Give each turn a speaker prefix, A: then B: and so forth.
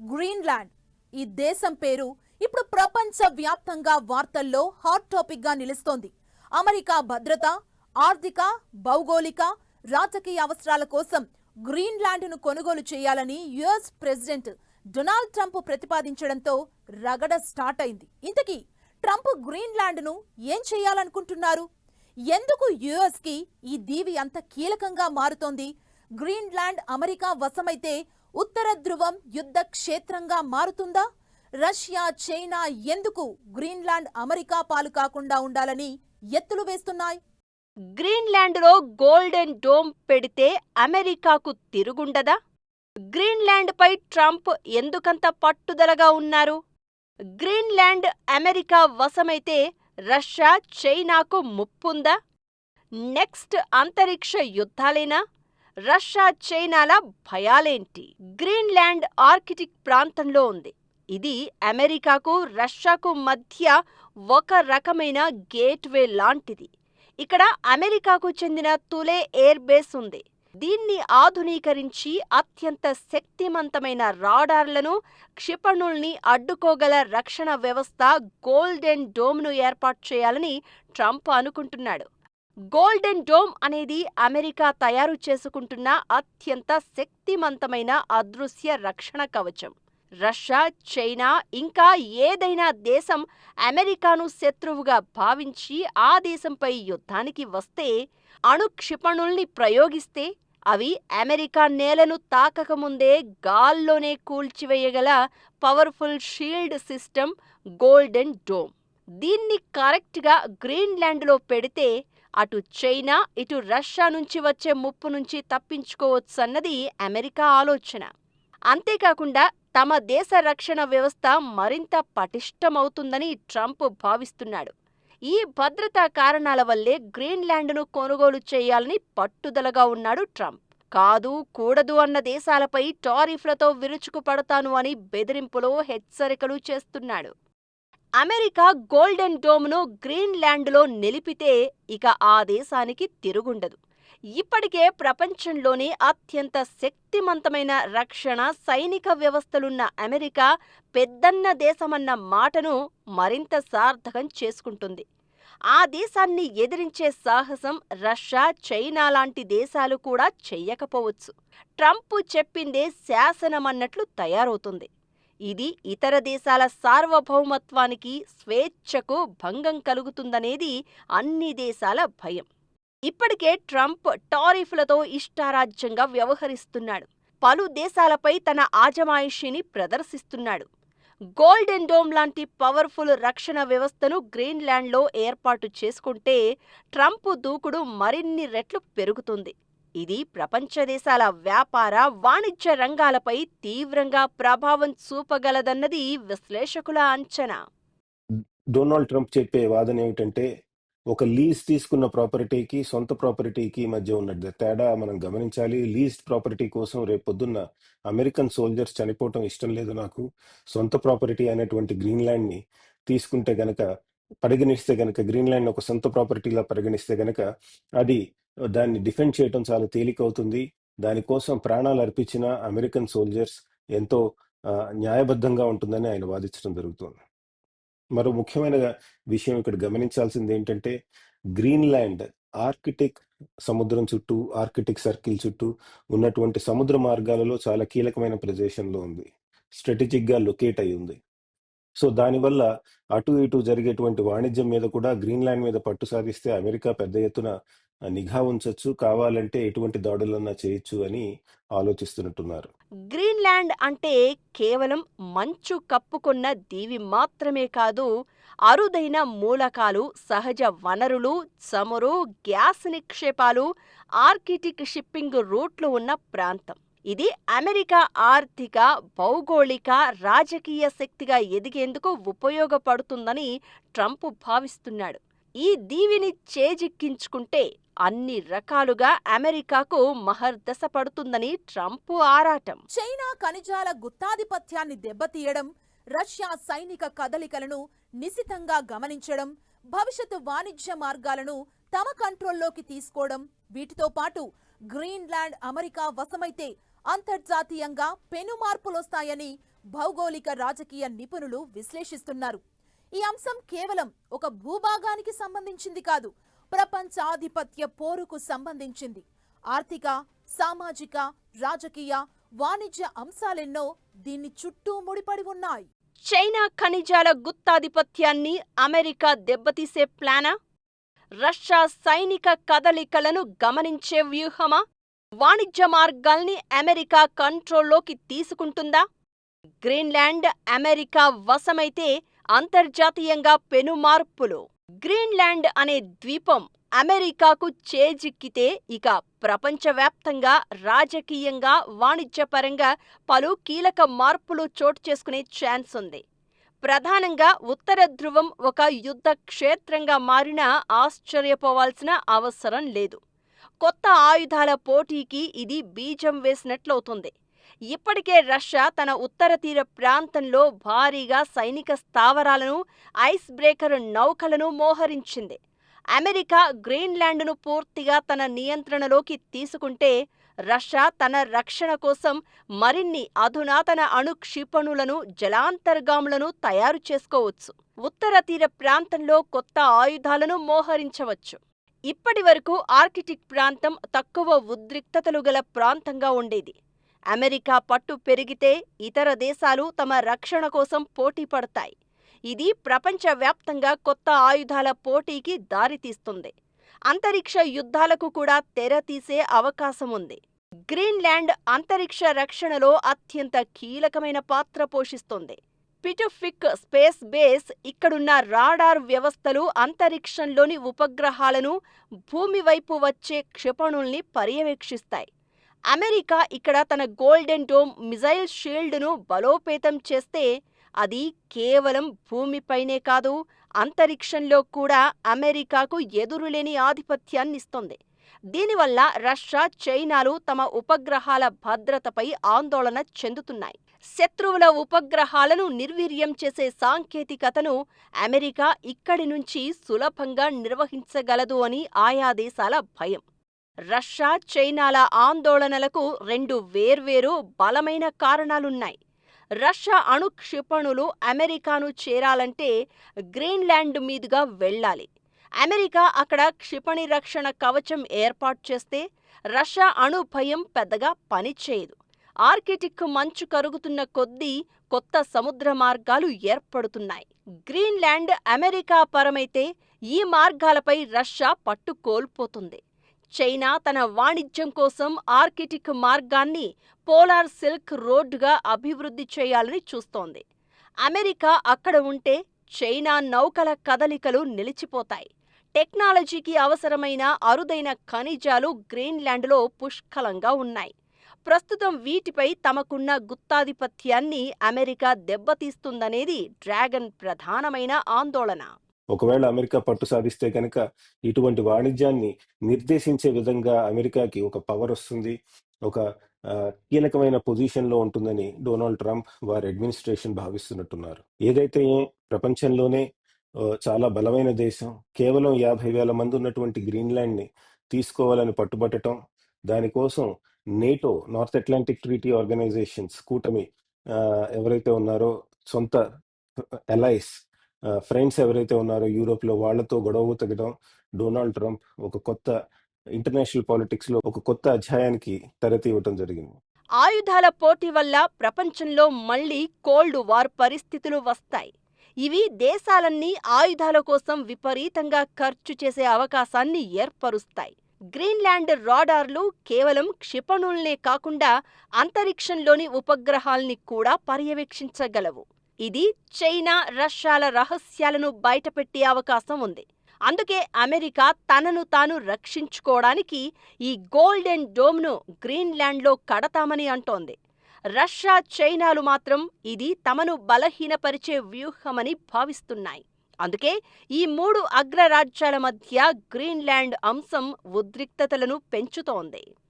A: Greenland. ఈ దేశం పేరు ఇప్పుడు ప్రపంచ వ్యాప్తంగా వార్తల్లో హాట్ టాపిక్గా నిలుస్తోంది. అమెరికా భద్రత ఆర్థిక భౌగోళిక రాజకీయ అవసరాల కోసం గ్రీన్లాండ్ను కొనుగోలు చేయాలని యుఎస్ ప్రెసిడెంట్ డొనాల్డ్ ట్రంప్ ప్రతిపాదించడంతో రగడ స్టార్ట్ అయింది. ఇంతకీ ట్రంప్ గ్రీన్లాండ్ను ఏం చేయాలనుకుంటున్నారు? ఎందుకు యుఎస్కి ఈ దీవి అంత కీలకంగా మారుతోంది? గ్రీన్లాండ్ అమెరికా వశమైతే ఉత్తర ధ్రువం యుద్ధ క్షేత్రంగా మారుతుందా? రష్యా చైనా ఎందుకు గ్రీన్లాండ్ అమెరికా పాలు కాకుండా ఉండాలని ఎత్తులు వేస్తున్నాయి?
B: గ్రీన్లాండ్లో గోల్డెన్ డోమ్ పెడితే అమెరికాకు తిరుగుండదా? గ్రీన్లాండ్పై ట్రంప్ ఎందుకంత పట్టుదలగా ఉన్నారు? గ్రీన్లాండ్ అమెరికా వశమైతే రష్యా చైనాకు ముప్పుందా? నెక్స్ట్ అంతరిక్ష యుద్ధాలేనా? రష్యా చైనాల భయాలేంటి? గ్రీన్లాండ్ ఆర్కిటిక్ ప్రాంతంలో ఉంది. ఇది అమెరికాకు రష్యాకు మధ్య ఒక రకమైన గేట్వే లాంటిది. ఇక్కడ అమెరికాకు చెందిన తులే ఎయిర్ బేస్ ఉంది. దీన్ని ఆధునీకరించి అత్యంత శక్తిమంతమైన రాడార్లను క్షిపణుల్ని అడ్డుకోగల రక్షణ వ్యవస్థ గోల్డెన్ డోమ్ను ఏర్పాటు చేయాలని ట్రంప్ అనుకుంటున్నాడు. గోల్డెన్ డోమ్ అనేది అమెరికా తయారు చేసుకుంటున్న అత్యంత శక్తిమంతమైన అదృశ్య రక్షణ కవచం. రష్యా చైనా ఇంకా ఏదైనా దేశం అమెరికాను శత్రువుగా భావించి ఆ దేశంపై యుద్ధానికి వస్తే అణుక్షిపణుల్ని ప్రయోగిస్తే అవి అమెరికా నేలను తాకకముందే గాల్లోనే కూల్చివేయగల powerful shield system golden dome. దీన్ని కరెక్ట్గా గ్రీన్లాండ్లో పెడితే అటు చైనా ఇటు రష్యా నుంచి వచ్చే ముప్పు నుంచి తప్పించుకోవచ్చన్నది అమెరికా ఆలోచన. అంతేకాకుండా తమ దేశ రక్షణ వ్యవస్థ మరింత పటిష్టమవుతుందని ట్రంప్ భావిస్తున్నాడు. ఈ భద్రతా కారణాల వల్లే గ్రీన్లాండ్ను కొనుగోలు చేయాలని పట్టుదలగా ఉన్నాడు ట్రంప్. కాదు కూడదు అన్న దేశాలపై టారిఫ్లతో విరుచుకుపడతాను అని బెదిరింపులో హెచ్చరికలు చేస్తున్నాడు. అమెరికా గోల్డెన్ డోమ్ను గ్రీన్లాండ్లో నిలిపితే ఇక ఆ దేశానికి తిరుగుండదు. ఇప్పటికే ప్రపంచంలోనే అత్యంత శక్తిమంతమైన రక్షణ సైనిక వ్యవస్థలున్న అమెరికా పెద్దన్న దేశమన్న మాటను మరింత సార్థకం చేసుకుంటుంది. ఆ దేశాన్ని ఎదిరించే సాహసం రష్యా చైనా లాంటి దేశాలు కూడా చెయ్యకపోవచ్చు ట్రంప్ చెప్పిందే శాసనమన్నట్లు తయారవుతుంది. ఇది ఇతర దేశాల సార్వభౌమత్వానికి స్వేచ్ఛకు భంగం కలుగుతుందనేది అన్ని దేశాల భయం. ఇప్పటికే ట్రంప్ టారిఫ్లతో ఇష్టారాజ్యంగా వ్యవహరిస్తున్నాడు. పలు దేశాలపై తన ఆజమాయిషీని ప్రదర్శిస్తున్నాడు. గోల్డెన్ డోమ్ లాంటి పవర్ఫుల్ రక్షణ వ్యవస్థను గ్రీన్లాండ్లో ఏర్పాటు చేసుకుంటే ట్రంప్ దూకుడు మరిన్ని రెట్లు పెరుగుతుంది. ఇది ప్రపంచ దేశాల వ్యాపార వాణిజ్య రంగాలపై తీవ్రంగా ప్రభావం చూపగలదన్నది విశ్లేషకుల అంచనా.
C: డొనాల్డ్ ట్రంప్ చెప్పే వాదన ఏమిటంటే ఒక లీజ్ తీసుకున్న ప్రాపర్టీకి సొంత ప్రాపర్టీకి మధ్య ఉన్న తేడా మనం గమనించాలి. లీజ్ ప్రాపర్టీ కోసం రేపు పొద్దున్న అమెరికన్ సోల్జర్స్ చనిపోవటం ఇష్టం లేదు నాకు. సొంత ప్రాపర్టీ అనేటువంటి గ్రీన్లాండ్ని తీసుకుంటే గనక పరిగణిస్తే గనక గ్రీన్లాండ్ ఒక సొంత ప్రాపర్టీలా పరిగణిస్తే గనక అది దాన్ని డిఫెండ్ చేయటం చాలా తేలికవుతుంది. దానికోసం ప్రాణాలు అర్పించిన అమెరికన్ సోల్జర్స్ ఎంతో న్యాయబద్ధంగా ఉంటుందని ఆయన వాదించడం జరుగుతుంది. మరో ముఖ్యమైన విషయం ఇక్కడ గమనించాల్సింది ఏంటంటే గ్రీన్లాండ్ ఆర్కిటిక్ సముద్రం చుట్టూ ఆర్కిటిక్ సర్కిల్ చుట్టూ ఉన్నటువంటి సముద్ర మార్గాలలో చాలా కీలకమైన ప్రదేశంలో ఉంది. స్ట్రాటజిక్గా లొకేట్ అయి ఉంది సో దానివల్ల అటు ఇటు జరిగేటువంటి వాణిజ్యం మీద కూడా గ్రీన్లాండ్ మీద పట్టు సాధిస్తే అమెరికా పెద్ద ఎత్తున నిఘా ఉంచవచ్చు కావాలంటే ఎటువంటి దాడులన్నా చేయొచ్చు అని ఆలోచిస్తున్నట్టున్నారు.
B: గ్రీన్లాండ్ అంటే కేవలం మంచు కప్పుకున్న దీవి మాత్రమే కాదు అరుదైన మూలకాలు సహజ వనరులు చమురు గ్యాస్ నిక్షేపాలు ఆర్కిటిక్ షిప్పింగ్ రూట్లు ఉన్న ప్రాంతం. ఇది అమెరికా ఆర్థిక భౌగోళిక రాజకీయ శక్తిగా ఎదిగేందుకు ఉపయోగపడుతుందని ట్రంప్ భావిస్తున్నాడు. ఈ దీవిని చేజిక్కించుకుంటే అన్ని రకాలుగా అమెరికాకు మహర్దశ పడుతుందని ట్రంప్ ఆరాటం.
A: చైనా ఖనిజాల గుత్తాధిపత్యాన్ని దెబ్బతీయడం రష్యా సైనిక కదలికలను నిశితంగా గమనించడం భవిష్యత్తు వాణిజ్య మార్గాలను తమ కంట్రోల్లోకి తీసుకోవడం వీటితో పాటు గ్రీన్లాండ్ అమెరికా వశమైతే అంతర్జాతీయంగా పెను మార్పులొస్తాయని భౌగోళిక రాజకీయ నిపుణులు విశ్లేషిస్తున్నారు. ఈ అంశం కేవలం ఒక భూభాగానికి సంబంధించింది కాదు ప్రపంచాధిపత్య పోరుకు సంబంధించింది. ఆర్థిక సామాజిక రాజకీయ వాణిజ్య అంశాలెన్నో దీన్ని చుట్టూ ముడిపడి ఉన్నాయి.
B: చైనా ఖనిజాల గుత్తాధిపత్యాన్ని అమెరికా దెబ్బతీసే ప్లానా? రష్యా సైనిక కదలికలను గమనించే వ్యూహమా? వాణిజ్య మార్గాల్ని అమెరికా కంట్రోల్లోకి తీసుకుంటుందా? గ్రీన్లాండ్ అమెరికా వశమైతే అంతర్జాతీయంగా పెనుమార్పులు. గ్రీన్లాండ్ అనే ద్వీపం అమెరికాకు చేజిక్కితే ఇక ప్రపంచవ్యాప్తంగా రాజకీయంగా వాణిజ్యపరంగా పలు కీలక మార్పులు చోటు చేసుకునే ఛాన్స్ ఉంది. ప్రధానంగా ఉత్తర ధ్రువం ఒక యుద్ధ క్షేత్రంగా మారినా ఆశ్చర్యపోవాల్సిన అవసరం లేదు. కొత్త ఆయుధాల పోటీకి ఇది బీజం వేసినట్లవుతుంది. ఇప్పటికే రష్యా తన ఉత్తర తీర ప్రాంతంలో భారీగా సైనిక స్థావరాలను ఐస్ బ్రేకర్ నౌకలను మోహరించింది. అమెరికా గ్రీన్లాండ్ను పూర్తిగా తన నియంత్రణలోకి తీసుకుంటే రష్యా తన రక్షణ కోసం మరిన్ని అధునాతన అణు క్షిపణులను జలాంతర్గాములను తయారు చేసుకోవచ్చు. ఉత్తర తీర ప్రాంతంలో కొత్త ఆయుధాలను మోహరించవచ్చు. ఇప్పటి వరకు ఆర్కిటిక్ ప్రాంతం తక్కువ ఉద్రిక్తతలు గల ప్రాంతంగా ఉండేది. అమెరికా పట్టు పెరిగితే ఇతర దేశాలు తమ రక్షణ కోసం పోటీ పడతాయి. ఇది ప్రపంచవ్యాప్తంగా కొత్త ఆయుధాల పోటీకి దారితీస్తుంది. అంతరిక్ష యుద్ధాలకు కూడా తెర తీసే అవకాశం ఉంది. గ్రీన్లాండ్ అంతరిక్ష రక్షణలో అత్యంత కీలకమైన పాత్ర పోషిస్తుంది. పిటుఫిక్ స్పేస్ బేస్ ఇక్కడున్న రాడార్ వ్యవస్థలు అంతరిక్షంలోని ఉపగ్రహాలను భూమి వైపు వచ్చే క్షిపణుల్ని పర్యవేక్షిస్తాయి. అమెరికా ఇక్కడ తన గోల్డెన్ డోమ్ మిజైల్ షీల్డ్ను బలోపేతం చేస్తే అది కేవలం భూమిపైనే కాదు అంతరిక్షంలో కూడా అమెరికాకు ఎదురులేని ఆధిపత్యాన్నిస్తుంది. దీనివల్ల రష్యా చైనాలు తమ ఉపగ్రహాల భద్రతపై ఆందోళన చెందుతున్నాయి. శత్రువుల ఉపగ్రహాలను నిర్వీర్యం చేసే సాంకేతికతను అమెరికా ఇక్కడి నుంచి సులభంగా నిర్వహించగలదు అని ఆయా దేశాల భయం. రష్యా చైనాల ఆందోళనలకు రెండు వేర్వేరు బలమైన కారణాలున్నాయి. రష్యా అణు క్షిపణులు అమెరికాను చేరాలంటే గ్రీన్లాండ్ మీదుగా వెళ్ళాలి. అమెరికా అక్కడ క్షిపణి రక్షణ కవచం ఏర్పాటు చేస్తే రష్యా అణు భయం పెద్దగా పనిచేయదు ఆర్కిటిక్ మంచు కరుగుతున్న కొద్దీ కొత్త సముద్ర మార్గాలు ఏర్పడుతున్నాయి. గ్రీన్లాండ్ అమెరికా పరమైతే ఈ మార్గాలపై రష్యా పట్టు కోల్పోతుంది. చైనా తన వాణిజ్యం కోసం ఆర్కిటిక్ మార్గాన్ని పోలార్ సిల్క్ రోడ్డుగా అభివృద్ధి చేయాలని చూస్తోంది. అమెరికా అక్కడ ఉంటే చైనా నౌకల కదలికలు నిలిచిపోతాయి. టెక్నాలజీకి అవసరమైన అరుదైన ఖనిజాలు గ్రీన్లాండ్లో పుష్కలంగా ఉన్నాయి. ప్రస్తుతం వీటిపై తమకున్న గుత్తాధిపత్యాన్ని అమెరికా దెబ్బతీస్తుందనేది డ్రాగన్ ప్రధానమైన ఆందోళన.
C: ఒకవేళ అమెరికా పట్టు సాధిస్తే కనుక ఇటువంటి వాణిజ్యాన్ని నిర్దేశించే విధంగా అమెరికాకి ఒక పవర్ వస్తుంది ఒక కీలకమైన పొజిషన్లో ఉంటుందని డొనాల్డ్ ట్రంప్ వారి అడ్మినిస్ట్రేషన్ భావిస్తున్నట్టున్నారు. ఏదైతే ప్రపంచంలోనే చాలా బలమైన దేశం. కేవలం యాభై వేల మంది ఉన్నటువంటి గ్రీన్లాండ్ని తీసుకోవాలని పట్టుబట్టడం దానికోసం NATO North Atlantic treaty organisations కూటమి ఎవరైతే ఉన్నారో సొంత అలైస్ ఫ్రెండ్స్ ఎవరైతే ఉన్నారో యూరోప్లో వాళ్ళతో వాళ్ళతో గొడవ తగ్గడం డొనాల్డ్ ట్రంప్ ఒక కొత్త ఇంటర్నేషనల్ పాలిటిక్స్లో ఒక కొత్త అధ్యాయానికి తెరతీయటం జరిగింది.
B: ఆయుధాల పోటీ వల్ల ప్రపంచంలో మళ్ళీ కోల్డ్ వార్ పరిస్థితులు వస్తాయి. ఇవి దేశాలన్నీ ఆయుధాల కోసం విపరీతంగా ఖర్చు చేసే అవకాశాన్ని ఏర్పరుస్తాయి. గ్రీన్లాండ్ రాడార్లు కేవలం క్షిపణుల్నే కాకుండా అంతరిక్షంలోని ఉపగ్రహాల్ని కూడా పర్యవేక్షించగలవు. ఇది చైనా రష్యాల రహస్యాలను బయటపెట్టే అవకాశం ఉంది. అందుకే అమెరికా తనను తాను రక్షించుకోవడానికి ఈ గోల్డెన్ డోమ్ను గ్రీన్లాండ్లో కడతామని అంటోంది. రష్యా చైనాలు మాత్రం ఇది తమను బలహీనపరిచే వ్యూహమని భావిస్తున్నాయి. అందుకే ఈ మూడు అగ్రరాజ్యాల మధ్య గ్రీన్లాండ్ అంశం ఉద్రిక్తతలను పెంచుతోంది.